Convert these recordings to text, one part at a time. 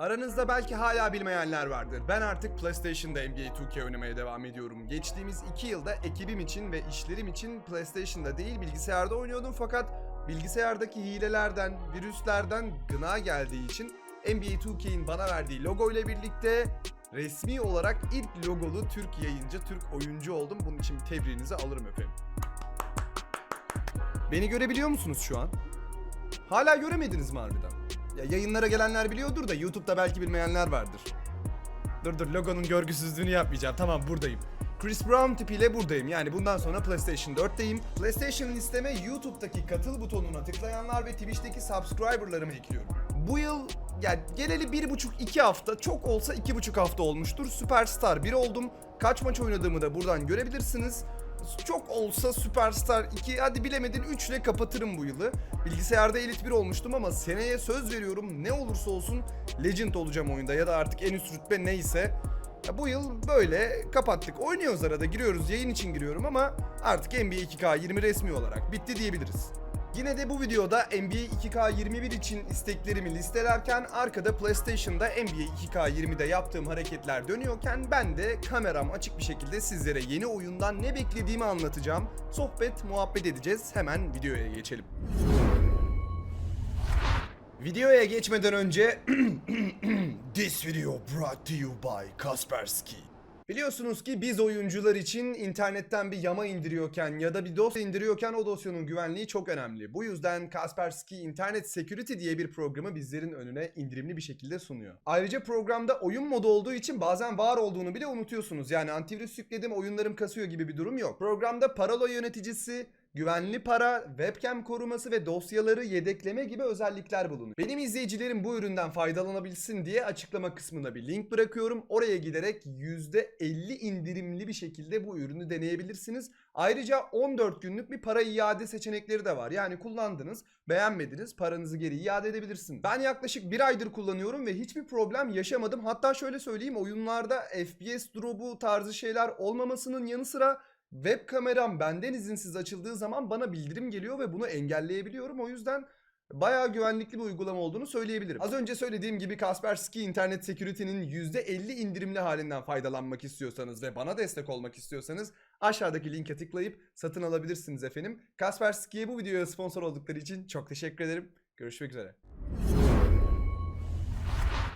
Aranızda belki hala bilmeyenler vardır. Ben artık PlayStation'da NBA 2K oynamaya devam ediyorum. Geçtiğimiz 2 yılda ekibim için ve işlerim için PlayStation'da değil bilgisayarda oynuyordum fakat bilgisayardaki hilelerden, virüslerden gına geldiği için NBA 2K'in bana verdiği logo ile birlikte resmi olarak ilk logolu Türk yayıncı, Türk oyuncu oldum. Bunun için tebriğinizi alırım efendim. Beni görebiliyor musunuz şu an? Hala göremediniz mi harbiden? Ya yayınlara gelenler biliyordur da YouTube'da belki bilmeyenler vardır. Dur dur logonun görgüsüzlüğünü yapmayacağım. Tamam buradayım. Chris Brown tipiyle buradayım. Yani bundan sonra PlayStation 4'teyim. PlayStation listeme YouTube'daki katıl butonuna tıklayanlar ve Twitch'teki subscriber'larımı ekliyorum. Bu yıl yani geleli bir buçuk iki hafta çok olsa iki buçuk hafta olmuştur. Superstar 1 oldum. Kaç maç oynadığımı da buradan görebilirsiniz. Çok olsa Superstar 2 hadi bilemedin 3 ile kapatırım bu yılı. Bilgisayarda Elite 1 olmuştum ama seneye söz veriyorum ne olursa olsun Legend olacağım oyunda ya da artık en üst rütbe neyse. Ya bu yıl böyle kapattık. Oynuyoruz arada giriyoruz yayın için giriyorum ama artık NBA 2K20 resmi olarak bitti diyebiliriz. Yine de bu videoda NBA 2K21 için isteklerimi listelerken arkada PlayStation'da NBA 2K20'de yaptığım hareketler dönüyorken ben de kameram açık bir şekilde sizlere yeni oyundan ne beklediğimi anlatacağım. Sohbet, muhabbet edeceğiz. Hemen videoya geçelim. Videoya geçmeden önce This video brought to you by Kaspersky. Biliyorsunuz ki biz oyuncular için internetten bir yama indiriyorken ya da bir dosya indiriyorken o dosyanın güvenliği çok önemli. Bu yüzden Kaspersky Internet Security diye bir programı bizlerin önüne indirimli bir şekilde sunuyor. Ayrıca programda oyun modu olduğu için bazen var olduğunu bile unutuyorsunuz. Yani antivirüs yükledim oyunlarım kasıyor gibi bir durum yok. Programda parola yöneticisi, güvenli para, webcam koruması ve dosyaları yedekleme gibi özellikler bulunuyor. Benim izleyicilerim bu üründen faydalanabilsin diye açıklama kısmına bir link bırakıyorum. Oraya giderek %50 indirimli bir şekilde bu ürünü deneyebilirsiniz. Ayrıca 14 günlük bir para iade seçenekleri de var. Yani kullandınız, beğenmediniz, paranızı geri iade edebilirsiniz. Ben yaklaşık bir aydır kullanıyorum ve hiçbir problem yaşamadım. Hatta şöyle söyleyeyim oyunlarda FPS drop'u tarzı şeyler olmamasının yanı sıra web kameram benden izinsiz açıldığı zaman bana bildirim geliyor ve bunu engelleyebiliyorum. O yüzden bayağı güvenlikli bir uygulama olduğunu söyleyebilirim. Az önce söylediğim gibi Kaspersky Internet Security'nin %50 indirimli halinden faydalanmak istiyorsanız ve bana destek olmak istiyorsanız aşağıdaki linke tıklayıp satın alabilirsiniz efendim. Kaspersky'ye bu videoya sponsor oldukları için çok teşekkür ederim. Görüşmek üzere.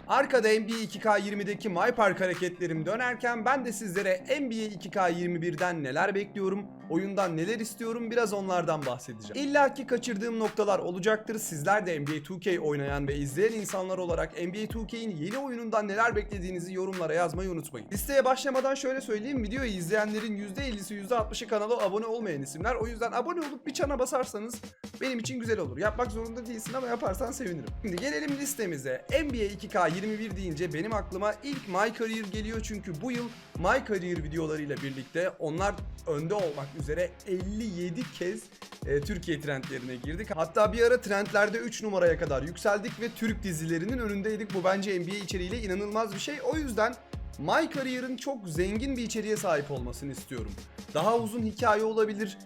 Arkada NBA 2K20'deki My Park hareketlerim dönerken ben de sizlere NBA 2K21'den neler bekliyorum, oyundan neler istiyorum biraz onlardan bahsedeceğim. İlla ki kaçırdığım noktalar olacaktır. Sizler de NBA 2K oynayan ve izleyen insanlar olarak NBA 2K'in yeni oyunundan neler beklediğinizi yorumlara yazmayı unutmayın. Listeye başlamadan şöyle söyleyeyim. Videoyu izleyenlerin %50'si %60'ı kanala abone olmayan isimler. O yüzden abone olup bir çana basarsanız benim için güzel olur. Yapmak zorunda değilsin ama yaparsan sevinirim. Şimdi gelelim listemize. NBA 2K21 deyince benim aklıma ilk My Career geliyor çünkü bu yıl My Career videolarıyla birlikte onlar önde olmak üzere 57 kez e, Türkiye trendlerine girdik. Hatta bir ara trendlerde 3 numaraya kadar yükseldik ve Türk dizilerinin önündeydik. Bu bence NBA içeriğiyle inanılmaz bir şey. O yüzden My Career'ın çok zengin bir içeriğe sahip olmasını istiyorum. Daha uzun hikaye olabilir,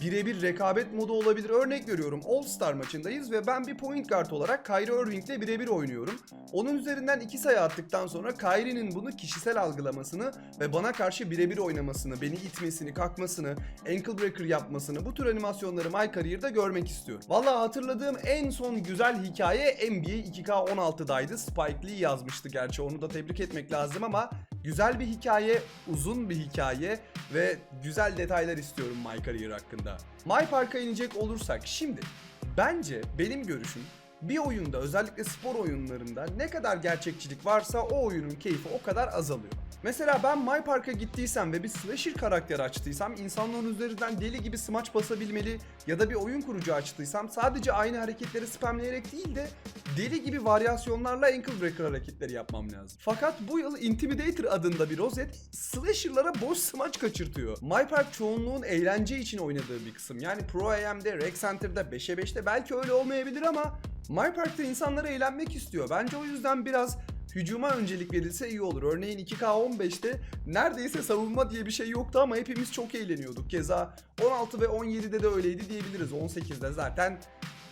birebir rekabet modu olabilir. Örnek veriyorum All Star maçındayız ve ben bir point guard olarak Kyrie Irving ile birebir oynuyorum. Onun üzerinden iki sayı attıktan sonra Kyrie'nin bunu kişisel algılamasını ve bana karşı birebir oynamasını, beni itmesini, kalkmasını, ankle breaker yapmasını bu tür animasyonları My Career'da görmek istiyorum. Valla hatırladığım en son güzel hikaye NBA 2K16'daydı. Spike Lee yazmıştı gerçi onu da tebrik etmek lazım ama güzel bir hikaye, uzun bir hikaye ve güzel detaylar istiyorum My Career hakkında. My Park'a inecek olursak şimdi bence benim görüşüm bir oyunda özellikle spor oyunlarında ne kadar gerçekçilik varsa o oyunun keyfi o kadar azalıyor. Mesela ben My Park'a gittiysem ve bir slasher karakter açtıysam insanların üzerinden deli gibi smaç basabilmeli ya da bir oyun kurucu açtıysam sadece aynı hareketleri spamleyerek değil de deli gibi varyasyonlarla ankle breaker hareketleri yapmam lazım. Fakat bu yıl Intimidator adında bir rozet slasher'lara boş smaç kaçırtıyor. My Park çoğunluğun eğlence için oynadığı bir kısım. Yani Pro AM'de, Rec Center'da 5'e 5'te belki öyle olmayabilir ama My Park'ta insanlar eğlenmek istiyor. Bence o yüzden biraz hücuma öncelik verilse iyi olur. Örneğin 2K15'te neredeyse savunma diye bir şey yoktu ama hepimiz çok eğleniyorduk. Keza 16 ve 17'de de öyleydi diyebiliriz. 18'de zaten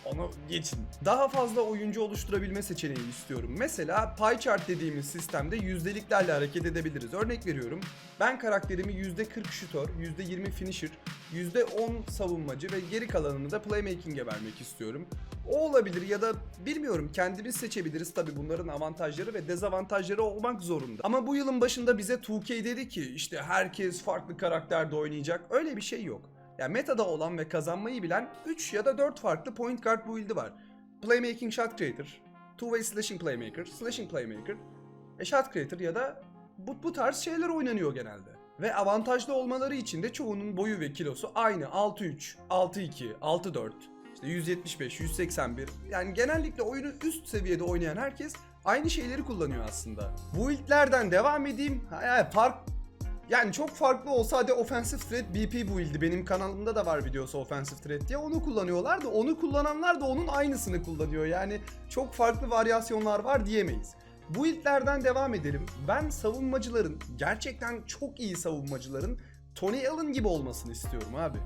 onu geçin. Daha fazla oyuncu oluşturabilme seçeneği istiyorum. Mesela pie chart dediğimiz sistemde yüzdeliklerle hareket edebiliriz. Örnek veriyorum. Ben karakterimi %40 şutör, %20 finisher, %10 savunmacı ve geri kalanını da playmaking'e vermek istiyorum. O olabilir ya da bilmiyorum kendimiz seçebiliriz tabi bunların avantajları ve dezavantajları olmak zorunda. Ama bu yılın başında bize 2K dedi ki işte herkes farklı karakterde oynayacak. Öyle bir şey yok. Yani metada olan ve kazanmayı bilen 3 ya da 4 farklı point guard build'i var. Playmaking shot creator, two way slashing playmaker, slashing playmaker, e shot creator ya da bu, bu tarz şeyler oynanıyor genelde. Ve avantajlı olmaları için de çoğunun boyu ve kilosu aynı 6-3, 6-2, 6-4, işte 175, 181. Yani genellikle oyunu üst seviyede oynayan herkes aynı şeyleri kullanıyor aslında. Bu ilklerden devam edeyim. Ha, yani fark yani çok farklı olsa hadi Offensive Threat BP build'i benim kanalımda da var videosu Offensive Threat diye onu kullanıyorlar da onu kullananlar da onun aynısını kullanıyor. Yani çok farklı varyasyonlar var diyemeyiz. Bu ilklerden devam edelim. Ben savunmacıların gerçekten çok iyi savunmacıların Tony Allen gibi olmasını istiyorum abi.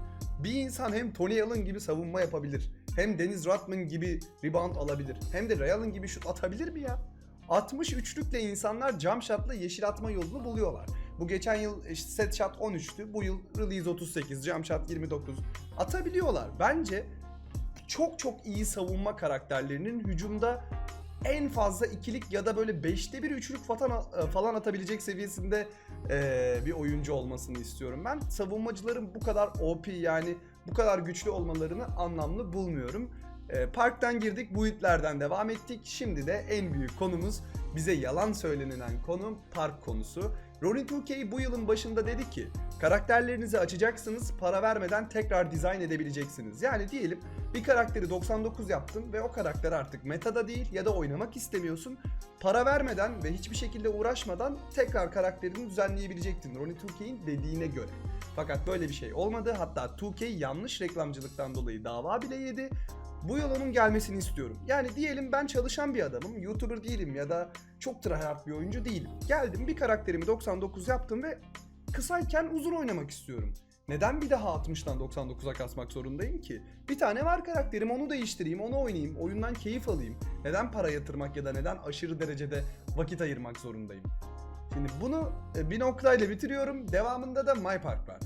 Bir insan hem Tony Allen gibi savunma yapabilir. Hem Dennis Rodman gibi rebound alabilir. Hem de Ray Allen gibi şut atabilir mi ya? 60 üçlükle insanlar jump shot'la yeşil atma yolunu buluyorlar. Bu geçen yıl işte set shot 13'tü. Bu yıl release 38, jump shot 29. Atabiliyorlar. Bence çok çok iyi savunma karakterlerinin hücumda en fazla ikilik ya da böyle 5'te bir üçlük falan, falan atabilecek seviyesinde eee, bir oyuncu olmasını istiyorum. Ben savunmacıların bu kadar OP yani bu kadar güçlü olmalarını anlamlı bulmuyorum. Eee, parktan girdik, bu itlerden devam ettik. Şimdi de en büyük konumuz bize yalan söylenilen konu park konusu. Ronin 2K bu yılın başında dedi ki karakterlerinizi açacaksınız para vermeden tekrar dizayn edebileceksiniz. Yani diyelim bir karakteri 99 yaptın ve o karakter artık metada değil ya da oynamak istemiyorsun. Para vermeden ve hiçbir şekilde uğraşmadan tekrar karakterini düzenleyebilecektin Ronin 2K'in dediğine göre. Fakat böyle bir şey olmadı. Hatta 2K yanlış reklamcılıktan dolayı dava bile yedi. Bu yıl onun gelmesini istiyorum. Yani diyelim ben çalışan bir adamım, YouTuber değilim ya da çok tryhard bir oyuncu değilim. Geldim bir karakterimi 99 yaptım ve kısayken uzun oynamak istiyorum. Neden bir daha 60'tan 99'a kasmak zorundayım ki? Bir tane var karakterim onu değiştireyim, onu oynayayım, oyundan keyif alayım. Neden para yatırmak ya da neden aşırı derecede vakit ayırmak zorundayım? Şimdi bunu e, bir noktayla bitiriyorum. Devamında da My Park var.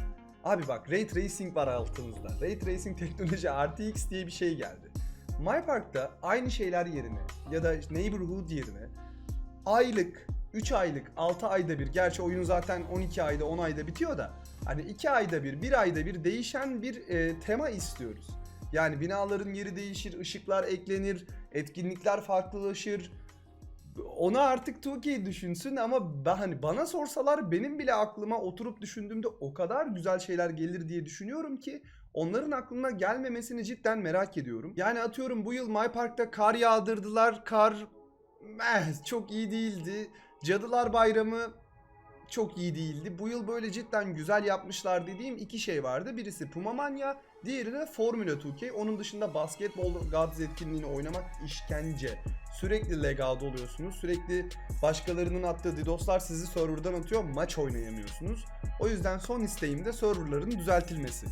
Abi bak Ray Tracing var altımızda. Ray Tracing teknoloji RTX diye bir şey geldi. My Park'ta aynı şeyler yerine ya da Neighborhood yerine aylık, 3 aylık, 6 ayda bir gerçi oyun zaten 12 ayda 10 ayda bitiyor da hani 2 ayda bir, 1 ayda bir değişen bir e, tema istiyoruz. Yani binaların yeri değişir, ışıklar eklenir, etkinlikler farklılaşır. Onu artık Tuki düşünsün ama ben, hani bana sorsalar benim bile aklıma oturup düşündüğümde o kadar güzel şeyler gelir diye düşünüyorum ki onların aklına gelmemesini cidden merak ediyorum. Yani atıyorum bu yıl My Park'ta kar yağdırdılar. Kar meh, çok iyi değildi. Cadılar Bayramı çok iyi değildi. Bu yıl böyle cidden güzel yapmışlar dediğim iki şey vardı. Birisi Puma Mania, diğeri de Formula 2K. Onun dışında Basketball Gods etkinliğini oynamak işkence. Sürekli legada oluyorsunuz. Sürekli başkalarının attığı DDoS'lar sizi serverdan atıyor. Maç oynayamıyorsunuz. O yüzden son isteğim de serverların düzeltilmesi.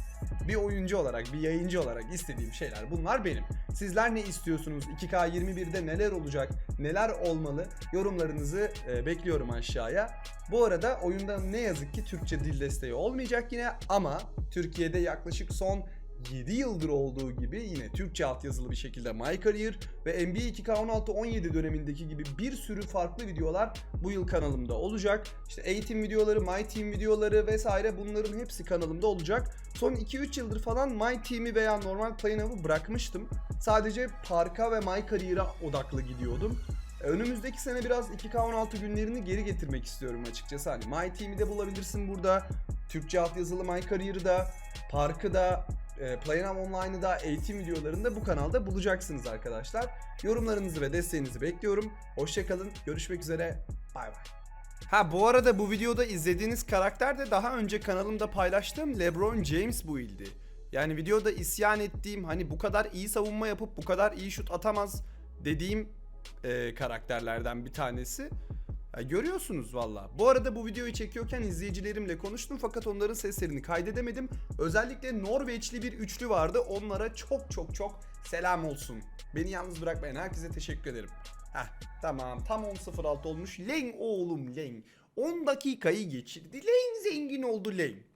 Bir oyuncu olarak, bir yayıncı olarak istediğim şeyler bunlar benim. Sizler ne istiyorsunuz? 2K21'de neler olacak? Neler olmalı? Yorumlarınızı e, bekliyorum aşağıya. Bu arada oyunda ne yazık ki Türkçe dil desteği olmayacak yine ama Türkiye'de yaklaşık son 7 yıldır olduğu gibi yine Türkçe altyazılı bir şekilde My Career ve NBA 2K16-17 dönemindeki gibi bir sürü farklı videolar bu yıl kanalımda olacak. İşte eğitim videoları, My Team videoları vesaire bunların hepsi kanalımda olacak. Son 2-3 yıldır falan My Team'i veya normal Play Now'ı bırakmıştım. Sadece parka ve My Career'a odaklı gidiyordum. E, Önümüzdeki sene biraz 2K16 günlerini geri getirmek istiyorum açıkçası. Hani My Team'i de bulabilirsin burada. Türkçe altyazılı My Career'ı da, Park'ı da, e, PlayNow Online'ı da eğitim videolarında bu kanalda bulacaksınız arkadaşlar. Yorumlarınızı ve desteğinizi bekliyorum. Hoşçakalın. Görüşmek üzere. Bay bay. Ha bu arada bu videoda izlediğiniz karakter de daha önce kanalımda paylaştığım LeBron James build'i. Yani videoda isyan ettiğim hani bu kadar iyi savunma yapıp bu kadar iyi şut atamaz dediğim e, karakterlerden bir tanesi. Ya görüyorsunuz valla. Bu arada bu videoyu çekiyorken izleyicilerimle konuştum fakat onların seslerini kaydedemedim. Özellikle Norveçli bir üçlü vardı. Onlara çok çok çok selam olsun. Beni yalnız bırakmayan herkese teşekkür ederim. Heh tamam tam 10.06 olmuş. Leng oğlum Leng. 10 dakikayı geçirdi. Leng zengin oldu Leng.